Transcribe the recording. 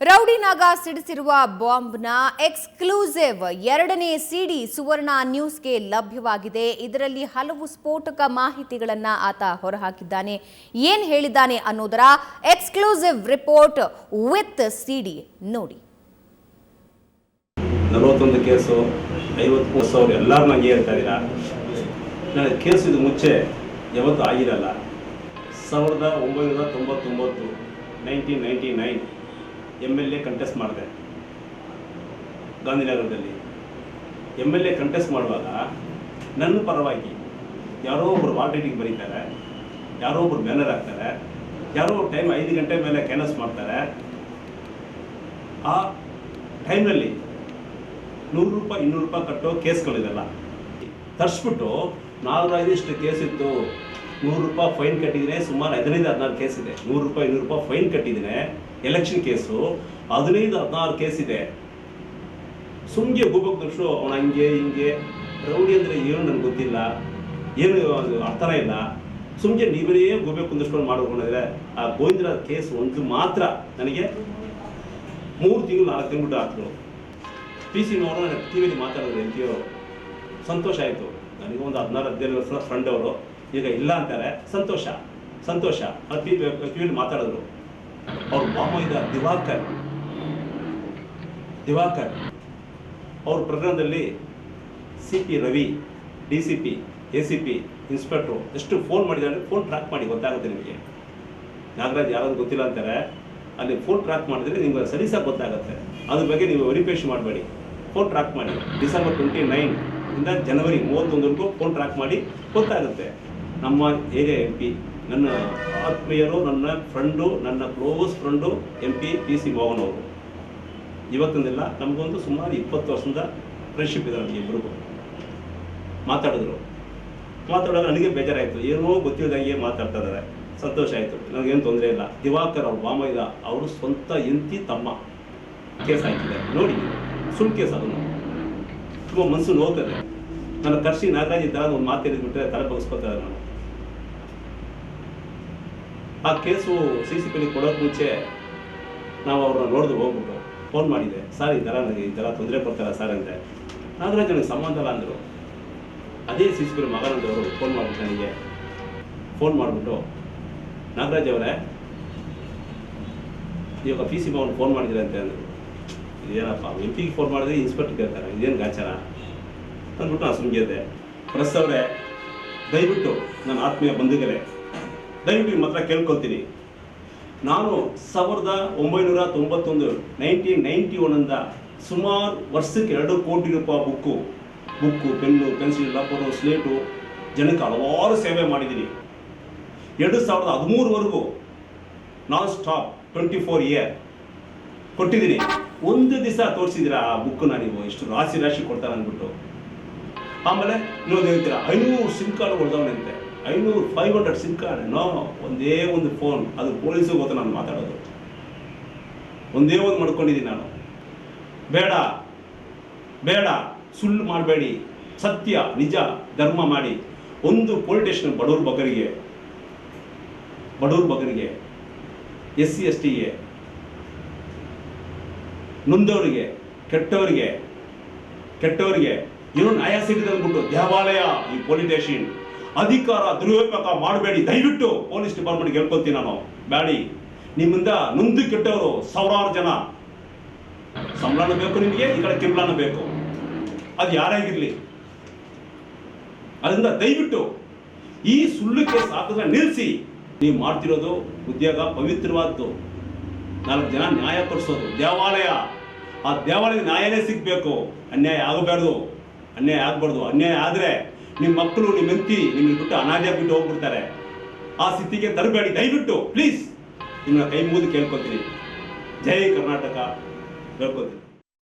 ರೌಡಿನಾಗ ಸಿಡಿಸಿರುವ ಬಾಂಬ್ನ exclusive ಎರಡನೇ ಸಿಡಿ ಸುವರ್ಣ ನ್ಯೂಸ್ಗೆ ಲಭ್ಯವಾಗಿದೆ. ಇದರಲ್ಲಿ ಹಲವು ಸ್ಫೋಟಕ ಮಾಹಿತಿಗಳನ್ನು ಆತ ಹೊರಹಾಕಿದ್ದಾನೆ. ಏನ್ ಹೇಳಿದ್ದಾನೆ ಅನ್ನೋದರ ಎಕ್ಸ್ಕ್ಲೂಸಿವ್ ರಿಪೋರ್ಟ್ ವಿತ್ ಸಿಡಿ ನೋಡಿ. ನಲವತ್ತೊಂದು ಕೇಸು ಐವತ್ತು ಸಾವಿರ ಎಲ್ಲರೂ ನಂಗೆ ಹೇಳ್ತಾ ಇದ್ದೀರಾ? ಕೇಸ್ ಇದು ಮುಂಚೆ ಯಾವತ್ತೂ ಆಗಿರಲ್ಲ. ಸಾವಿರದ ಒಂಬೈನೂರ ತೊಂಬತ್ತೊಂಬತ್ತು nineteen ninety nine M L A contest ಮಾಡಿದೆ. ಗಾಂಧಿನಗರದಲ್ಲಿ. ಎಂ ಎಲ್ ಎ ಕಂಟೆಸ್ಟ್ ಮಾಡುವಾಗ ನನ್ನ ಪರವಾಗಿ ಯಾರೋ ಒಬ್ಬರು ವಾಲ್ಟೇಟಿಗೆ ಬರೀತಾರೆ, ಯಾರೋ ಒಬ್ಬರು ಬ್ಯಾನರ್ ಹಾಕ್ತಾರೆ, ಯಾರೋ ಟೈಮ್ ಐದು ಗಂಟೆ ಮೇಲೆ ಕ್ಯಾನಸ್ ಮಾಡ್ತಾರೆ. ಆ ಟೈಮ್ನಲ್ಲಿ ನೂರು ರೂಪಾಯಿ, ಇನ್ನೂರು ರೂಪಾಯಿ ಕಟ್ಟೋ ಕೇಸ್ಗಳಿದೆಲ್ಲ ತರಿಸ್ಬಿಟ್ಟು ನಾಲ್ಕು ಇಷ್ಟು ಕೇಸ್ ಇತ್ತು. ನೂರು ರೂಪಾಯಿ ಫೈನ್ ಕಟ್ಟಿದ್ರೆ ಸುಮಾರು ಹದಿನೈದು, ಹದಿನಾರು ಕೇಸ್ ಇದೆ. ನೂರು ರೂಪಾಯಿ, ಇನ್ನೂರು ರೂಪಾಯಿ ಫೈನ್ ಕಟ್ಟಿದ್ರೆ ಎಲೆಕ್ಷನ್ ಕೇಸು ಹದಿನೈದು, ಹದಿನಾರು ಕೇಸ್ ಇದೆ. ಸುಮ್ಗೆ ಹೋಗ್ಬೇಕು ತಕ್ಷಣ ಅವನ ಹಂಗೆ, ಹಿಂಗೆ. ರೌಡಿ ಅಂದರೆ ಏನು ನನಗೆ ಗೊತ್ತಿಲ್ಲ. ಏನು ಅರ್ಥನೇ ಇಲ್ಲ. ಸುಮ್ಗೆ ನೀವೇ ಗೋಬೇಕು ಅಂದಷ್ಟು ಮಾಡ್ಕೊಂಡಿದ್ರೆ ಆ ಗೋವಿಂದ್ರ ಕೇಸ್ ಒಂದು ಮಾತ್ರ ನನಗೆ ಮೂರು ತಿಂಗಳು, ನಾಲ್ಕು ತಿಂಗಳು ಹಾಕಿದ್ರು. ಪಿ ಸಿ ನೋರು ನನಗೆ ಟಿ ವಿಲಿ ಮಾತಾಡಿದ್ರು ಸಂತೋಷ ಆಯಿತು. ನನಗೆ ಒಂದು ಹದಿನಾರು, ಹದಿನೈದು ವರ್ಷ ಫ್ರೆಂಡ್ ಅವರು. ಈಗ ಇಲ್ಲ ಅಂತಾರೆ, ಸಂತೋಷ ಸಂತೋಷ. ಟಿ ಮಾತಾಡಿದ್ರು. ಅವ್ರ ಮಾಮ ಇದ ದಿವಾಕರ್. ದಿವಾಕರ್. ಅವ್ರ ಪ್ರಕರಣದಲ್ಲಿ C P, Ravi, D C P, A C P, inspector ಎಷ್ಟು ಫೋನ್ ಮಾಡಿದ್ದಾರೆ ಫೋನ್ ಟ್ರ್ಯಾಕ್ ಮಾಡಿ, ಗೊತ್ತಾಗುತ್ತೆ ನಿಮಗೆ. ನಾಗರಾಜ್ ಯಾರಾದ್ರು ಗೊತ್ತಿಲ್ಲ ಅಂತಾರೆ, ಅಲ್ಲಿ ಫೋನ್ ಟ್ರ್ಯಾಕ್ ಮಾಡಿದ್ರೆ ನಿಮ್ಗೆ ಸರಿಸಾಗಿ ಗೊತ್ತಾಗುತ್ತೆ. ಅದ್ರ ಬಗ್ಗೆ ನೀವು ವೆರಿಫಿಕೇಶನ್ ಮಾಡಬೇಡಿ. ಫೋನ್ ಟ್ರ್ಯಾಕ್ ಮಾಡಿ. ಡಿಸೆಂಬರ್ ಟ್ವೆಂಟಿ ನೈನ್ ಇಂದ ಜನವರಿ ಮೂವತ್ತೊಂದರೆಗೂ ಫೋನ್ ಟ್ರ್ಯಾಕ್ ಮಾಡಿ, ಗೊತ್ತಾಗುತ್ತೆ. ನಮ್ಮ ಏರಿಯಾ ಎಂ ಪಿ ನನ್ನ ಆತ್ಮೀಯರು, ನನ್ನ ಫ್ರೆಂಡು ನನ್ನ close friend M P P C Mohan ಅವರು. ಇವತ್ತಿಂದೆಲ್ಲ ನಮಗೊಂದು ಸುಮಾರು ಇಪ್ಪತ್ತು ವರ್ಷದ ಫ್ರೆಂಡ್ಶಿಪ್ ಇದೆ ನಮಗೆ ಇಬ್ಬರಿಗೂ ಮಾತಾಡಿದ್ರು. ಮಾತಾಡುವಾಗ ನನಗೆ ಬೇಜಾರಾಯಿತು. ಏನೋ ಗೊತ್ತಿಲ್ಲದಂಗೆ ಮಾತಾಡ್ತಾ ಇದ್ದಾರೆ. ಸಂತೋಷ ಆಯಿತು. ನನಗೇನು ತೊಂದರೆ ಇಲ್ಲ. ದಿವಾಕರ್ ಅವ್ರು, ಬಾಮಯ್ಯ ಅವರು ಸ್ವಂತ ಎಂತಿ ತಮ್ಮ. ಕೇಸ್ ಹಾಕಿದ್ದಾರೆ. ನೋಡಿ, ಸುಳ್ಳು ಕೇಸ್ ಅದನ್ನು ತುಂಬ ಮನಸ್ಸು ನೋಡ್ತದೆ ನನ್ನ ಕರ್ಷಿ ನಾಗರಾಜ್ ಈ ಒಂದು ಮಾತು ಹೇಳಿದ್ಬಿಟ್ರೆ ತಲೆ ಬಗ್ಸ್ಕೊತಾರೆ ನಾನು ಆ ಕೇಸು ಸಿ ಸಿ ಪಿಲಿ ಕೊಡೋಕ್ಕೆ ಮುಂಚೆ ನಾವು ಅವ್ರನ್ನ ನೋಡಿದ್ವಿ ಹೋಗ್ಬಿಟ್ಟು ಫೋನ್ ಮಾಡಿದೆ, ಸರ್ ಈ ಥರ ನನಗೆ ಈ ಥರ ತೊಂದರೆ ಕೊಡ್ತಾರ ಸರ್ ಅಂದರೆ ನಾಗರಾಜ್ ನನಗೆ ಸಂಬಂಧ ಅಂದರು. ಅದೇ ಸಿ ಸಿ ಪಿ ಮಗನಂದವರು ಫೋನ್ ಮಾಡ್ಬಿಟ್ಟು ನನಗೆ ಫೋನ್ ಮಾಡಿಬಿಟ್ಟು, ನಾಗರಾಜ್ ಅವರೇ, ಇವಾಗ ಪಿ ಸಿ ಮಗನ ಫೋನ್ ಮಾಡಿದ್ರೆ ಅಂತ ಅಂದರು. ಇದೇನಪ್ಪ, ಎಂ ಪಿಗೆ ಫೋನ್ ಮಾಡಿದ್ರೆ ಇನ್ಸ್ಪೆಕ್ಟರ್ ಕೇಳ್ತಾರೆ, ಇದೇನು ಗಾಚಾರ? ಅಂದ್ಬಿಟ್ಟು ನಾನು ಸುಮ್ಗಿದ್ದೆ ಪ್ರೆಸ್ ಅವರೇ, ದಯವಿಟ್ಟು ನನ್ನ ಆತ್ಮೀಯ ಬಂಧುಗಳೇ ದಯವಿಟ್ಟು ನಿಮ್ಮ ಹತ್ರ ಕೇಳ್ಕೊತೀನಿ ನಾನು ಸಾವಿರದ ಒಂಬೈನೂರ ತೊಂಬತ್ತೊಂದು, ನೈನ್ಟೀನ್ ನೈಂಟಿ ಒನ್ನಿಂದ ಸುಮಾರು ವರ್ಷಕ್ಕೆ ಎರಡು ಕೋಟಿ ರೂಪಾಯಿ book book, pen, pencil, rubber, slate, ಜನಕ್ಕೆ ಹಲವಾರು ಸೇವೆ ಮಾಡಿದ್ದೀನಿ. ಎರಡು ಸಾವಿರದ ಹದಿಮೂರವರೆಗೂ non stop twenty four year ಕೊಟ್ಟಿದ್ದೀನಿ. ಒಂದು ದಿವಸ ತೋರಿಸಿದ್ದೀರಾ ಆ ಬುಕ್ಕನ್ನ ನೀವು? ಇಷ್ಟು ರಾಶಿ ರಾಶಿ ಕೊಡ್ತಾರೆ ಅಂದ್ಬಿಟ್ಟು ಆಮೇಲೆ ನೀವು ಹೇಳ್ತೀರಾ, ಐನೂರು ಸಿಮ್ ಕಾರ್ಡ್ ಹೊಡೆದವನಂತೆ ಐನೂರು five hundred sim card no, ಒಂದೇ ಒಂದು ಫೋನ್ ಅದು ಪೊಲೀಸಿಗೆ ಗೊತ್ತು ನಾನು ಮಾತಾಡೋದು. ಒಂದೇ ಒಂದು ಮಾಡ್ಕೊಂಡಿದ್ದೀನಿ ನಾನು. ಬೇಡ ಬೇಡ, ಸುಳ್ಳು ಮಾಡಬೇಡಿ. ಸತ್ಯ, ನಿಜ, ಧರ್ಮ ಮಾಡಿ. ಒಂದು ಪೊಲೀಸ್ ಸ್ಟೇಷನ್ ಬಡವ್ರ ಬಗರಿಗೆ ಬಡವ್ರ ಬಗರಿಗೆ ಎಸ್ ಸಿ ಎಸ್ ಟಿಗೆ ನೊಂದವರಿಗೆ, ಕೆಟ್ಟವರಿಗೆ ಕೆಟ್ಟವರಿಗೆ ಏನೋ ನ್ಯಾಯ ಸಿಗುತ್ತೆ ಅಂದ್ಬಿಟ್ಟು ದೇವಾಲಯ ಈ ಪೊಲೀಸ್ ಅಧಿಕಾರ ದುರುಪಯೋಗ ಮಾಡಬೇಡಿ. ದಯವಿಟ್ಟು ಪೊಲೀಸ್ ಡಿಪಾರ್ಟ್ಮೆಂಟ್ಗೆ ಹೇಳ್ಕೊತೀನಿ ನಾನು. ಬ್ಯಾಡಿ, ನಿಮ್ಮಿಂದ ನೊಂದು ಕೆಟ್ಟವರು ಸಾವಿರಾರು ಜನ. ಸಂಬಳನೂ ಬೇಕು ನಿಮಗೆ, ಈ ಕಡೆ ಕಿಂಬಳನೂ ಬೇಕು. ಅದು ಯಾರಾಗಿರಲಿ ಅದರಿಂದ ದಯವಿಟ್ಟು ಈ ಸುಳ್ಳು ಕೇಸ್ ಹಾಕಿದ್ರೆ ನಿಲ್ಲಿಸಿ. ನೀವು ಮಾಡ್ತಿರೋದು ಉದ್ಯೋಗ ಪವಿತ್ರವಾದ್ದು. ನಾಲ್ಕು ಜನ ನ್ಯಾಯ ಕೊಡಿಸೋದು ದೇವಾಲಯ. ಆ ದೇವಾಲಯದ ನ್ಯಾಯನೇ ಸಿಗಬೇಕು. ಅನ್ಯಾಯ ಆಗಬಾರ್ದು. ಅನ್ಯಾಯ ಆಗಬಾರ್ದು. ಅನ್ಯಾಯ ಆದರೆ ನಿಮ್ಮ ಮಕ್ಕಳು ನಿಮ್ಮ ಹೆಂಡತಿ ನಿಮ್ಮನ್ನು ಬಿಟ್ಟು ಅನಾದಿಯಾಗಿ ಬಿಟ್ಟು ಹೋಗ್ಬಿಡ್ತಾರೆ. ಆ ಸ್ಥಿತಿಗೆ ತರಬೇಡಿ, ದಯವಿಟ್ಟು ಪ್ಲೀಸ್ ನಿಮ್ಮನ್ನ ಕೈ ಮುಗಿದು ಕೇಳ್ಕೊತೀನಿ. ಜೈ ಕರ್ನಾಟಕ, ಹೇಳ್ಕೊತೀನಿ.